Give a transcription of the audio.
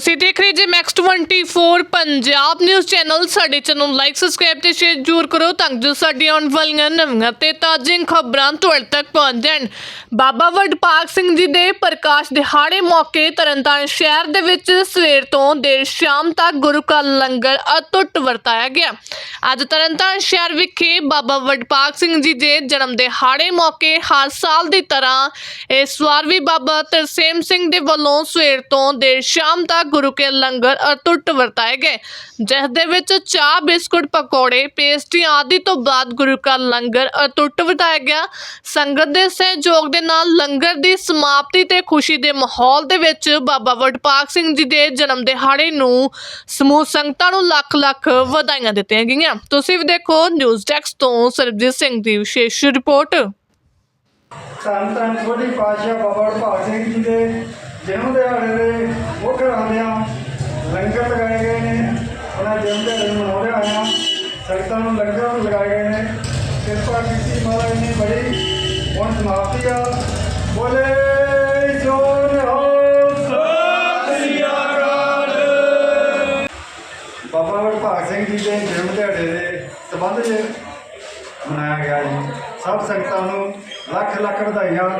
ਤੁਸੀਂ ਦੇਖ ਰਹੇ ਜੇ ਮੈਕਸ 24 ਪੰਜਾਬ ਨਿਊਜ਼ ਚੈਨਲ ਸਾਡੇ ਚੈਨਲ ਨੂੰ ਲਾਈਕ ਸਬਸਕ੍ਰਾਈਬ ਤੇ ਸ਼ੇਅਰ ਜ਼ਰੂਰ ਕਰੋ ਤਾਂ ਜੋ ਸਾਡੀਆਂ ਆਉਣ ਵਾਲੀਆਂ ਨਵੀਆਂ ਤੇ ਤਾਜ਼ੀਆਂ ਖਬਰਾਂ ਤੁਹਾਡੇ ਤੱਕ ਪਹੁੰਚ ਜਾਣ। ਬਾਬਾ ਵਡਭਾਗ ਸਿੰਘ ਜੀ ਦੇ ਪ੍ਰਕਾਸ਼ ਦਿਹਾੜੇ ਮੌਕੇ ਤਰਨਤਾਰਨ ਸ਼ਹਿਰ ਦੇ ਵਿੱਚ ਸਵੇਰ ਤੋਂ ਦੇਰ ਸ਼ਾਮ ਤੱਕ ਗੁਰੂ ਕਾ ਲੰਗਰ ਅਟੁੱਟ ਵਰਤਾਇਆ ਗਿਆ। ਅੱਜ ਤਰਨਤਾਰਨ ਸ਼ਹਿਰ ਵਿਖੇ ਬਾਬਾ ਵਡਭਾਗ ਸਿੰਘ ਜੀ ਦੇ ਜਨਮ ਦਿਹਾੜੇ ਮੌਕੇ ਹਰ ਸਾਲ ਦੀ ਤਰ੍ਹਾਂ ਇਸ ਵਾਰ ਵੀ ਬਾਬਾ ਤਰਸੇਮ ਸਿੰਘ ਦੇ ਵੱਲੋਂ ਸਵੇਰ ਤੋਂ ਦੇਰ ਸ਼ਾਮ ਤੱਕ ਗੁਰੂ ਕੇ ਲੰਗਰ ਅਟੁੱਟ ਵਰਤਾਏ ਗਏ। ਜਿਸ ਦੇ ਵਿੱਚ ਚਾਹ, ਬਿਸਕੁਟ, ਪਕੌੜੇ ਪੇਸਟਰੀਆਂ ਆਦਿ ਤੋਂ ਬਾਅਦ ਗੁਰੂ ਕਾ ਲੰਗਰ ਅਟੁੱਟ ਵਰਤਾਇਆ ਗਿਆ। ਸੰਗਤ ਦੇ ਸਹਿਯੋਗ ਦੇ ਨਾਲ ਲੰਗਰ ਦੀ ਸਮਾਪਤੀ ਤੇ ਖੁਸ਼ੀ ਦੇ ਮਾਹੌਲ ਦੇ ਵਿੱਚ ਬਾਬਾ ਵਡਭਾਗ ਸਿੰਘ ਜੀ ਦੇ ਜਨਮ ਦਿਹਾੜੇ ਨੂੰ ਸਮੂਹ ਸੰਗਤਾਂ ਨੂੰ ਲੱਖ ਲੱਖ ਵਧਾਈਆਂ ਦਿੱਤੀਆਂ ਗਈਆਂ। ਤੁਸੀਂ ਵੀ ਦੇਖੋ ਨਿਊਜ਼ ਡੈਸਕ ਤੋਂ ਸਰਬਜੀਤ ਸਿੰਘ ਦੀ ਵਿਸ਼ੇਸ਼ ਰਿਪੋਰਟ। ਧੰਨ ਛੋਟੀ ਪਾਤਸ਼ਾਹ ਬਾਬਾ ਭਾਗ ਸਿੰਘ ਜੀ ਦੇ ਜਨਮ ਦਿਹਾੜੇ ਦੇ ਮੁੱਖ ਰਾਂਦਿਆਂ ਲੰਗਰ ਲਗਾਏ ਗਏ ਨੇ ਉਹਨਾਂ ਜਨਮ ਦਿਹਾੜੇ ਨੂੰ ਮਨਾਉਂਦੇ ਆਇਆ ਸੰਗਤਾਂ ਨੂੰ ਲੰਗਰ ਲਗਾਏ ਗਏ ਨੇ। ਕਿਰਪਾ ਕੀਤੀ ਮਹਾਰਾਜ ਨੇ ਬੜੀ। ਹੁਣ ਸਮਾਪਤੀ ਆ। ਬੋਲੇ ਜੋਰ ਹੋ। ਬਾਬਾ ਵਡਭਾਗ ਸਿੰਘ ਜੀ ਦੇ ਜਨਮ ਦਿਹਾੜੇ ਦੇ ਸੰਬੰਧ ਵਿੱਚ ਮਨਾਇਆ ਗਿਆ ਜੀ। ਸਭ ਸੰਗਤਾਂ ਨੂੰ ਲੱਖ ਲੱਖ ਵਧਾਈਆਂ।